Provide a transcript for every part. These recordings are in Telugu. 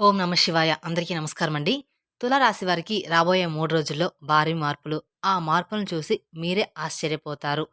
ఓం నమ శివాయ. అందరికీ నమస్కారం అండి తులారాశి వారికి రాబోయే మూడు రోజుల్లో భారీ మార్పులు. ఆ మార్పులను చూసి మీరే ఆశ్చర్యపోతారు.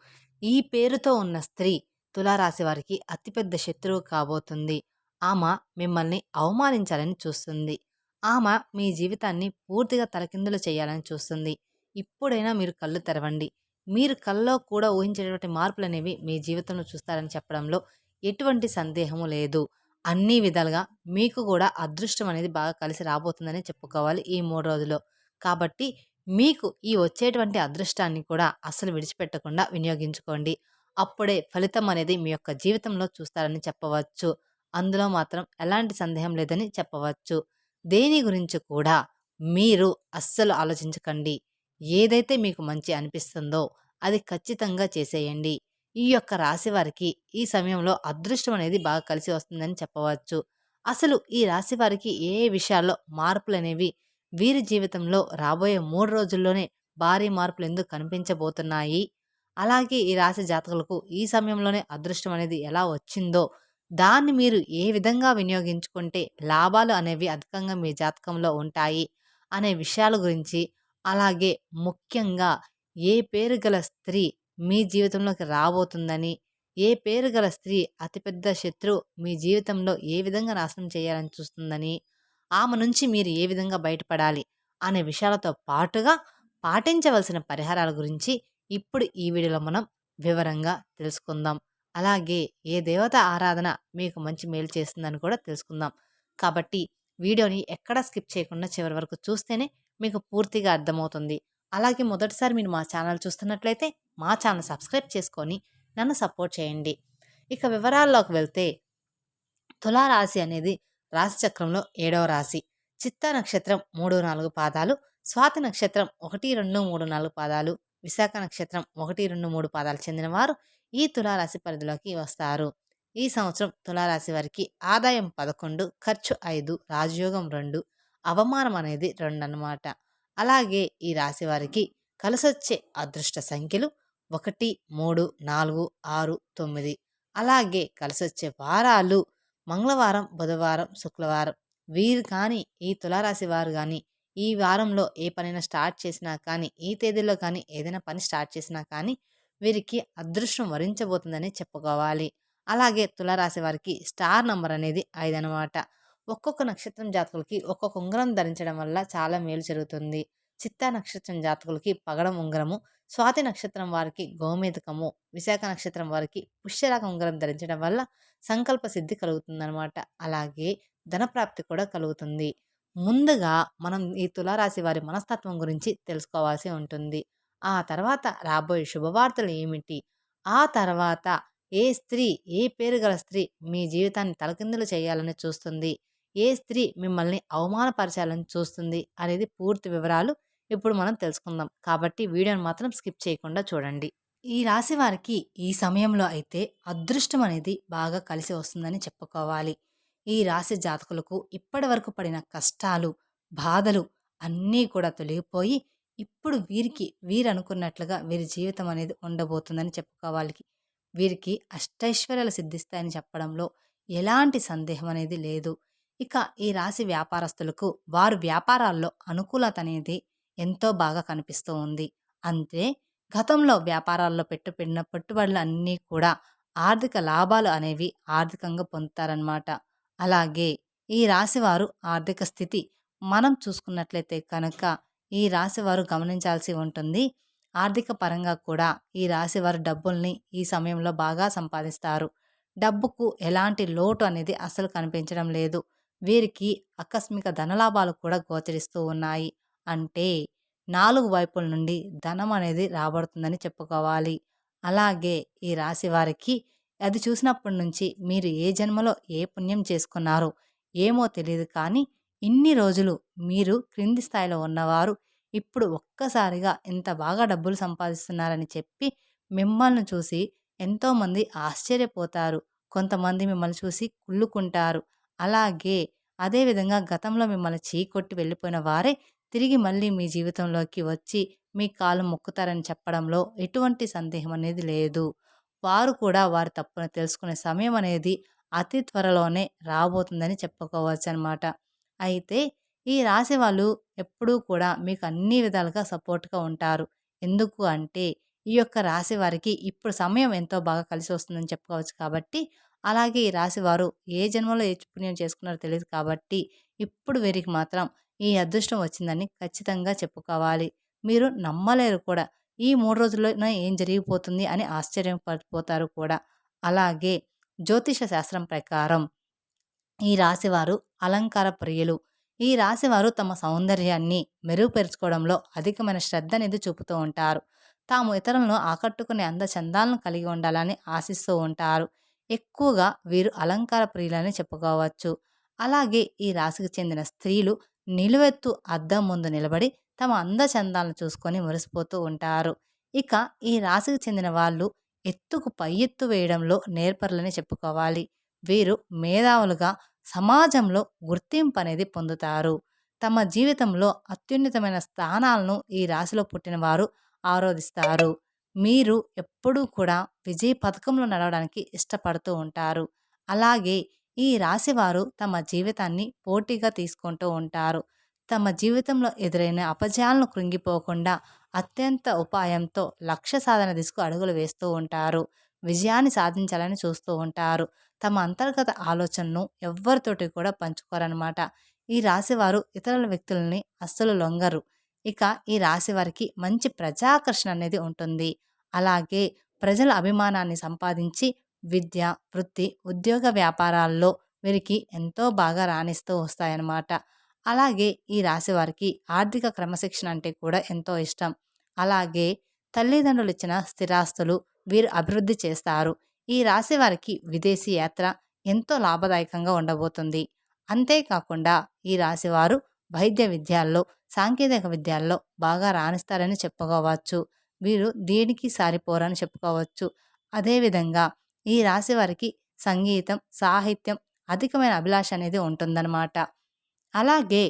ఈ పేరుతో ఉన్న స్త్రీ తులారాశి వారికి అతిపెద్ద శత్రువు కాబోతుంది. ఆమె మిమ్మల్ని అవమానించాలని చూస్తుంది. ఆమె మీ జీవితాన్ని పూర్తిగా తలకిందులు చేయాలని చూస్తుంది. ఇప్పుడైనా మీరు కళ్ళు తెరవండి. మీరు కల్లో కూడా ఊహించేటువంటి మార్పులు అనేవి మీ జీవితంలో చూస్తారని చెప్పడంలో ఎటువంటి సందేహము లేదు. అన్ని విధాలుగా మీకు కూడా అదృష్టం అనేది బాగా కలిసి రాబోతుందని చెప్పుకోవాలి ఈ మూడు రోజుల్లో. కాబట్టి మీకు ఈ వచ్చేటువంటి అదృష్టాన్ని కూడా అస్సలు విడిచిపెట్టకుండా వినియోగించుకోండి. అప్పుడే ఫలితం అనేది మీ యొక్క జీవితంలో చూస్తారని చెప్పవచ్చు. అందులో మాత్రం ఎలాంటి సందేహం లేదని చెప్పవచ్చు. దేని గురించి కూడా మీరు అస్సలు ఆలోచించకండి. ఏదైతే మీకు మంచి అనిపిస్తుందో అది ఖచ్చితంగా చేసేయండి. ఈ యొక్క రాశి వారికి ఈ సమయంలో అదృష్టం అనేది బాగా కలిసి వస్తుందని చెప్పవచ్చు. అసలు ఈ రాశి వారికి ఏ విషయాల్లో మార్పులు అనేవి వీరి జీవితంలో రాబోయే మూడు రోజుల్లోనే భారీ మార్పులు ఎందుకు కనిపించబోతున్నాయి? అలాగే ఈ రాశి జాతకులకు ఈ సమయంలోనే అదృష్టం అనేది ఎలా వచ్చిందో దాన్ని మీరు ఏ విధంగా వినియోగించుకుంటే లాభాలు అనేవి అధికంగా మీ జాతకంలో ఉంటాయి అనే విషయాల గురించి అలాగే ముఖ్యంగా ఏ పేరు గల స్త్రీ మీ జీవితంలోకి రాబోతుందని ఏ పేరు గల స్త్రీ అతిపెద్ద శత్రువు మీ జీవితంలో ఏ విధంగా నాశనం చేయాలని చూస్తుందని ఆమె నుంచి మీరు ఏ విధంగా బయటపడాలి అనే విషయాలతో పాటుగా పాటించవలసిన పరిహారాల గురించి ఇప్పుడు ఈ వీడియోలో మనం వివరంగా తెలుసుకుందాం. అలాగే ఏ దేవత ఆరాధన మీకు మంచి మేలు చేస్తుందని కూడా తెలుసుకుందాం. కాబట్టి వీడియోని ఎక్కడ స్కిప్ చేయకుండా చివరి వరకు చూస్తేనే మీకు పూర్తిగా అర్థమవుతుంది. అలాగే మొదటిసారి మీరు మా ఛానల్ చూస్తున్నట్లయితే మా ఛానల్ సబ్స్క్రైబ్ చేసుకొని నన్ను సపోర్ట్ చేయండి. ఇక వివరాల్లోకి వెళ్తే తులారాశి అనేది రాశి చక్రంలో ఏడవ రాశి. చిత్త నక్షత్రం మూడు నాలుగు పాదాలు స్వాతి నక్షత్రం ఒకటి రెండు మూడు నాలుగు పాదాలు విశాఖ నక్షత్రం ఒకటి రెండు మూడు పాదాలు చెందిన వారు ఈ తులారాశి పరిధిలోకి వస్తారు. ఈ సంవత్సరం తులారాశి వారికి ఆదాయం పదకొండు ఖర్చు ఐదు రాజయోగం రెండు అవమానం అనేది రెండు అన్నమాట అలాగే ఈ రాశి వారికి కలిసొచ్చే అదృష్ట సంఖ్యలు ఒకటి మూడు నాలుగు ఆరు తొమ్మిది. అలాగే కలిసొచ్చే వారాలు మంగళవారం బుధవారం శుక్రవారం వీరు కానీ ఈ తులారాశి వారు కానీ ఈ వారంలో ఏ పనైనా స్టార్ట్ చేసినా కానీ ఈ తేదీలో కానీ ఏదైనా పని స్టార్ట్ చేసినా కానీ వీరికి అదృష్టం వరించబోతుందని చెప్పుకోవాలి. అలాగే తులారాశి వారికి స్టార్ నంబర్ అనేది ఐదు అనమాట ఒక్కొక్క నక్షత్రం జాతకులకి ఒక్కొక్క ఉంగరం ధరించడం వల్ల చాలా మేలు జరుగుతుంది. చిత్తా నక్షత్రం జాతకులకి పగడం ఉంగరము స్వాతి నక్షత్రం వారికి గోమేధకము విశాఖ నక్షత్రం వారికి పుష్యరాగ ఉంగరం ధరించడం వల్ల సంకల్ప సిద్ధి కలుగుతుందనమాట అలాగే ధనప్రాప్తి కూడా కలుగుతుంది. ముందుగా మనం ఈ తులారాశి వారి మనస్తత్వం గురించి తెలుసుకోవాల్సి ఉంటుంది. ఆ తర్వాత రాబోయే శుభవార్తలు ఏమిటి? ఆ తర్వాత ఏ స్త్రీ ఏ పేరు గల స్త్రీ మీ జీవితాన్ని తలకిందులు చేయాలని చూస్తుంది? ఏ స్త్రీ మిమ్మల్ని అవమానపరచాలని చూస్తుంది? అనేది పూర్తి వివరాలు ఇప్పుడు మనం తెలుసుకుందాం. కాబట్టి వీడియోని మాత్రం స్కిప్ చేయకుండా చూడండి. ఈ రాశి వారికి ఈ సమయంలో అయితే అదృష్టం అనేది బాగా కలిసి వస్తుందని చెప్పుకోవాలి. ఈ రాశి జాతకులకు ఇప్పటి వరకు పడిన కష్టాలు బాధలు అన్నీ కూడా తొలగిపోయి ఇప్పుడు వీరికి వీరు అనుకున్నట్లుగా వీరి జీవితం అనేది ఉండబోతుందని చెప్పుకోవాలి. వీరికి అష్టైశ్వర్యాలు సిద్ధిస్తాయని చెప్పడంలో ఎలాంటి సందేహం అనేది లేదు. ఇక ఈ రాశి వ్యాపారస్తులకు వారు వ్యాపారాల్లో అనుకూలత అనేది ఎంతో బాగా కనిపిస్తూ ఉంది. అంతే గతంలో వ్యాపారాల్లో పెట్టుబడిన పెట్టుబడులు అన్నీ కూడా ఆర్థిక లాభాలు అనేవి ఆర్థికంగా పొందుతారనమాట అలాగే ఈ రాశివారు ఆర్థిక స్థితి మనం చూసుకున్నట్లయితే కనుక ఈ రాశివారు గమనించాల్సి ఉంటుంది. ఆర్థిక పరంగా కూడా ఈ రాశివారు డబ్బుల్ని ఈ సమయంలో బాగా సంపాదిస్తారు. డబ్బుకు ఎలాంటి లోటు అనేది అసలు కనిపించడం లేదు. వీరికి ఆకస్మిక ధనలాభాలు కూడా గోచరిస్తూ ఉన్నాయి. అంటే నాలుగు వైపుల నుండి ధనం అనేది రాబడుతుందని చెప్పుకోవాలి. అలాగే ఈ రాశి వారికి అది చూసినప్పటి నుంచి మీరు ఏ జన్మలో ఏ పుణ్యం చేసుకున్నారో ఏమో తెలియదు కానీ ఇన్ని రోజులు మీరు క్రింది స్థాయిలో ఉన్నవారు ఇప్పుడు ఒక్కసారిగా ఎంత బాగా డబ్బులు సంపాదిస్తున్నారని చెప్పి మిమ్మల్ని చూసి ఎంతోమంది ఆశ్చర్యపోతారు. కొంతమంది మిమ్మల్ని చూసి కుళ్ళుకుంటారు. అలాగే అదేవిధంగా గతంలో మిమ్మల్ని చీకొట్టి వెళ్ళిపోయిన వారే తిరిగి మళ్ళీ మీ జీవితంలోకి వచ్చి మీ కాలు మొక్కుతారని చెప్పడంలో ఎటువంటి సందేహం అనేది లేదు వారు కూడా వారి తప్పును తెలుసుకునే సమయం అనేది అతి త్వరలోనే రాబోతుందని చెప్పుకోవచ్చు అనమాట అయితే ఈ రాశి వాళ్ళు ఎప్పుడూ కూడా మీకు అన్ని విధాలుగా సపోర్ట్‌గా ఉంటారు. ఎందుకు అంటే ఈ యొక్క రాశి వారికి ఇప్పుడు సమయం ఎంతో బాగా కలిసి వస్తుందని చెప్పుకోవచ్చు కాబట్టి, అలాగే ఈ రాశి వారు ఏ జన్మలో ఏ పుణ్యం చేసుకున్నారో తెలియదు కాబట్టి, ఇప్పుడు వీరికి మాత్రం ఈ అదృష్టం వచ్చిందని ఖచ్చితంగా చెప్పుకోవాలి. మీరు నమ్మలేరు కూడా. ఈ మూడు రోజుల్లోనే ఏం జరిగిపోతుంది అని ఆశ్చర్యం పడిపోతారు కూడా. అలాగే జ్యోతిష శాస్త్రం ప్రకారం ఈ రాశివారు అలంకార ప్రియులు. ఈ రాశివారు తమ సౌందర్యాన్ని మెరుగుపరుచుకోవడంలో అధికమైన శ్రద్ధ అనేది చూపుతూ ఉంటారు. తాము ఇతరులను ఆకట్టుకునే అందచందాలను కలిగి ఉండాలని ఆశిస్తూ ఉంటారు. ఎక్కువగా వీరు అలంకార ప్రియులని చెప్పుకోవచ్చు. అలాగే ఈ రాశికి చెందిన స్త్రీలు నిలువెత్తు అద్దం ముందు నిలబడి తమ అందచందాలను చూసుకొని మురిసిపోతూ ఉంటారు. ఇక ఈ రాశికి చెందిన వాళ్ళు ఎత్తుకు పై ఎత్తు వేయడంలో నేర్పరులని చెప్పుకోవాలి. వీరు మేధావులుగా సమాజంలో గుర్తింపు అనేది పొందుతారు. తమ జీవితంలో అత్యున్నతమైన స్థానాలను ఈ రాశిలో పుట్టిన వారు ఆరోధిస్తారు. మీరు ఎప్పుడూ కూడా విజయ పథకంలో నడవడానికి ఇష్టపడుతూ ఉంటారు. అలాగే ఈ రాశివారు తమ జీవితాన్ని పోటీగా తీసుకుంటూ ఉంటారు. తమ జీవితంలో ఎదురైన అపజయాలను కృంగిపోకుండా అత్యంత ఉపాయంతో లక్ష్య సాధన దిశకు అడుగులు వేస్తూ ఉంటారు. విజయాన్ని సాధించాలని చూస్తూ ఉంటారు. తమ అంతర్గత ఆలోచనను ఎవ్వరితోటి కూడా పంచుకోరనమాట. ఈ రాశివారు ఇతరుల వ్యక్తులని అస్సలు లొంగరు. ఇక ఈ రాశి వారికి మంచి ప్రజాకర్షణ అనేది ఉంటుంది. అలాగే ప్రజల అభిమానాన్ని సంపాదించి విద్య, వృత్తి, ఉద్యోగ వ్యాపారాల్లో వీరికి ఎంతో బాగా రాణిస్తూ వస్తాయన్నమాట. అలాగే ఈ రాశి వారికి ఆర్థిక క్రమశిక్షణ అంటే కూడా ఎంతో ఇష్టం. అలాగే తల్లిదండ్రులు ఇచ్చిన స్థిరాస్తులు వీరు అభివృద్ధి చేస్తారు. ఈ రాశి వారికి విదేశీ యాత్ర ఎంతో లాభదాయకంగా ఉండబోతుంది. అంతేకాకుండా ఈ రాశివారు వైద్య విద్యాల్లో, సాంకేతిక విద్యాల్లో బాగా రాణిస్తారని చెప్పుకోవచ్చు. వీరు దేనికి సారిపోరని చెప్పుకోవచ్చు. అదేవిధంగా ఈ రాశి వారికి సంగీతం, సాహిత్యం అధికమైన అభిలాష అనేది ఉంటుందన్నమాట. అలాగే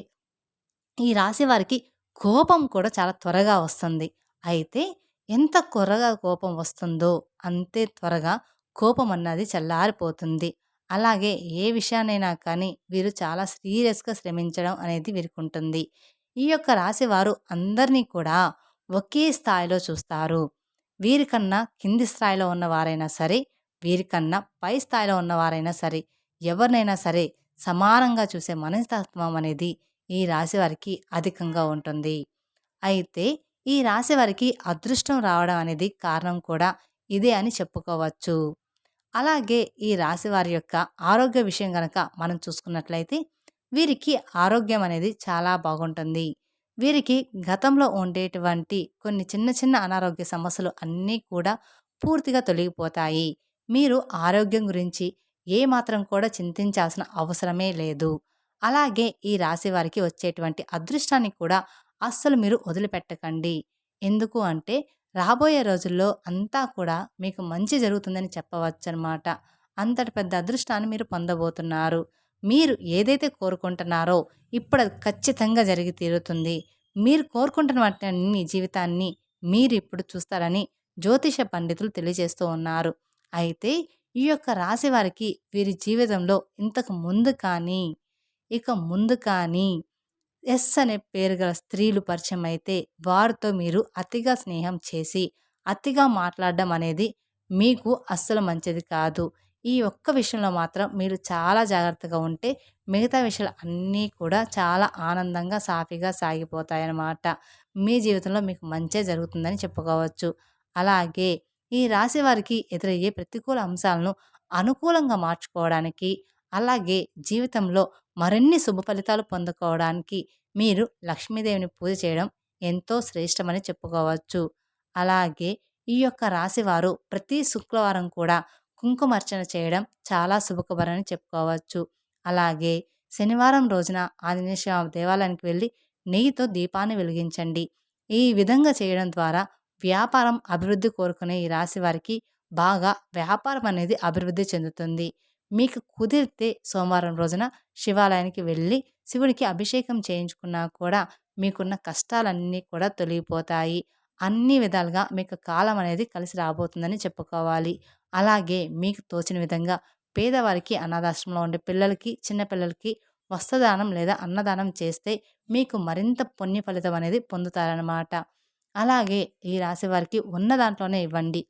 ఈ రాశి వారికి కోపం కూడా చాలా త్వరగా వస్తుంది. అయితే ఎంత త్వరగా కోపం వస్తుందో అంతే త్వరగా కోపం అన్నది చల్లారిపోతుంది. అలాగే ఏ విషయానైనా కానీ వీరు చాలా సీరియస్‌గా శ్రమించడం అనేది వీరికుంటుంది. ఈ యొక్క రాశి వారు అందరినీ కూడా ఒకే స్థాయిలో చూస్తారు. వీరికన్నా కింది స్థాయిలో ఉన్నవారైనా సరే, వీరికన్నా పై స్థాయిలో ఉన్నవారైనా సరే, ఎవరినైనా సరే సమానంగా చూసే మనస్తత్వం అనేది ఈ రాశి వారికి అధికంగా ఉంటుంది. అయితే ఈ రాశి వారికి అదృష్టం రావడం అనేది కారణం కూడా ఇదే అని చెప్పుకోవచ్చు. అలాగే ఈ రాశి వారి యొక్క ఆరోగ్య విషయం కనుక మనం చూసుకున్నట్లయితే వీరికి ఆరోగ్యం అనేది చాలా బాగుంటుంది. వీరికి గతంలో ఉండేటువంటి కొన్ని చిన్న చిన్న అనారోగ్య సమస్యలు అన్నీ కూడా పూర్తిగా తొలగిపోతాయి. మీరు ఆరోగ్యం గురించి ఏమాత్రం కూడా చింతించాల్సిన అవసరమే లేదు. అలాగే ఈ రాశి వారికి వచ్చేటువంటి అదృష్టాన్ని కూడా అస్సలు మీరు వదిలిపెట్టకండి. ఎందుకు అంటే రాబోయే రోజుల్లో అంతా కూడా మీకు మంచి జరుగుతుందని చెప్పవచ్చు అనమాట అంతటి పెద్ద అదృష్టాన్ని మీరు పొందబోతున్నారు. మీరు ఏదైతే కోరుకుంటున్నారో ఇప్పుడు ఖచ్చితంగా జరిగి తీరుతుంది. మీరు కోరుకుంటున్న వాటిని జీవితాన్ని మీరు ఇప్పుడు చూస్తారని జ్యోతిష పండితులు తెలియజేస్తూ ఉన్నారు. అయితే ఈ యొక్క రాశి వారికి వీరి జీవితంలో ఇంతకు ముందు కానీ, ఇక ముందు కానీ ఎస్ అనే పేరు గల స్త్రీలు పరిచయం అయితే వారితో మీరు అతిగా స్నేహం చేసి, అతిగా మాట్లాడడం అనేది మీకు అస్సలు మంచిది కాదు. ఈ ఒక్క విషయంలో మాత్రం మీరు చాలా జాగ్రత్తగా ఉంటే మిగతా విషయాలు అన్నీ కూడా చాలా ఆనందంగా, సాఫీగా సాగిపోతాయన్నమాట. మీ జీవితంలో మీకు మంచే జరుగుతుందని చెప్పుకోవచ్చు. అలాగే ఈ రాశి వారికి ఎదురయ్యే ప్రతికూల అంశాలను అనుకూలంగా మార్చుకోవడానికి, అలాగే జీవితంలో మరిన్ని శుభ ఫలితాలు పొందుకోవడానికి మీరు లక్ష్మీదేవిని పూజ చేయడం ఎంతో శ్రేష్టమని చెప్పుకోవచ్చు. అలాగే ఈ యొక్క రాశివారు ప్రతి శుక్రవారం కూడా కుంకుమర్చన చేయడం చాలా శుభకరమని చెప్పుకోవచ్చు. అలాగే శనివారం రోజున ఆంజనేయ స్వామి దేవాలయానికి వెళ్ళి నెయ్యితో దీపాన్ని వెలిగించండి. ఈ విధంగా చేయడం ద్వారా వ్యాపారం అభివృద్ధి కోరుకునే ఈ రాశి వారికి బాగా వ్యాపారం అనేది అభివృద్ధి చెందుతుంది. మీకు కుదిరితే సోమవారం రోజున శివాలయానికి వెళ్ళి శివుడికి అభిషేకం చేయించుకున్నా కూడా మీకున్న కష్టాలన్నీ కూడా తొలగిపోతాయి. అన్ని విధాలుగా మీకు కాలం అనేది కలిసి రాబోతుందని చెప్పుకోవాలి. అలాగే మీకు తోచిన విధంగా పేదవారికి అనాథాశ్రమంలో ఉండే పిల్లలకి, చిన్నపిల్లలకి వస్త్రదానం లేదా అన్నదానం చేస్తే మీకు మరింత పుణ్య ఫలితం అనేది పొందుతారనమాట అలాగే ఈ రాశి వారికి ఉన్న దాంట్లోనే ఇవ్వండి.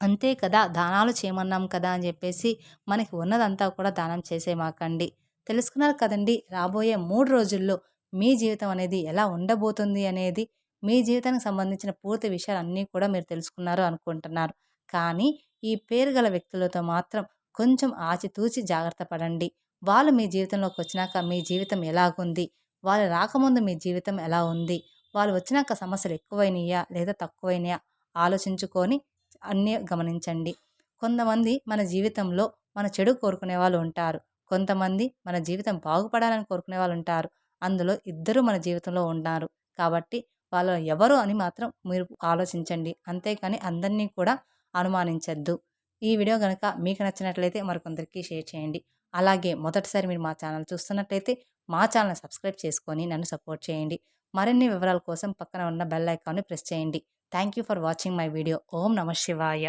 అంతే కదా దానాలు చేయమన్నాం కదా అని చెప్పేసి మనకి ఉన్నదంతా కూడా దానం చేసేమాకండి తెలుసుకున్నారు కదండి రాబోయే మూడు రోజుల్లో మీ జీవితం అనేది ఎలా ఉండబోతుంది అనేది మీ జీవితానికి సంబంధించిన పూర్తి విషయాలన్నీ కూడా మీరు తెలుసుకున్నారు అనుకుంటున్నారు. కానీ ఈ పేరు గల వ్యక్తులతో మాత్రం కొంచెం ఆచితూచి జాగ్రత్త పడండి. వాళ్ళు మీ జీవితంలోకి వచ్చినాక మీ జీవితం ఎలాగుంది? వాళ్ళు రాకముందు మీ జీవితం ఎలా ఉంది? వాళ్ళు వచ్చినాక సమస్యలు ఎక్కువైనాయా? లేదా తక్కువైనాయా? ఆలోచించుకొని అన్నీ గమనించండి. కొంతమంది మన జీవితంలో మన చెడు కోరుకునే వాళ్ళు ఉంటారు. కొంతమంది మన జీవితం బాగుపడాలని కోరుకునే వాళ్ళు ఉంటారు. అందులో ఇద్దరు మన జీవితంలో ఉన్నారు. కాబట్టి వాళ్ళు ఎవరు అని మాత్రం మీరు ఆలోచించండి. అంతేకాని అందరినీ కూడా అనుమానించద్దు. ఈ వీడియో కనుక మీకు నచ్చినట్లయితే మరికొందరికి షేర్ చేయండి. అలాగే మొదటిసారి మీరు మా ఛానల్ చూస్తున్నట్లయితే మా ఛానల్ సబ్స్క్రైబ్ చేసుకొని నన్ను సపోర్ట్ చేయండి. మరిన్ని వివరాల కోసం పక్కన ఉన్న బెల్ ఐకాన్ని ప్రెస్ చేయండి. Thank you for watching my video ఓం నమ శివాయ.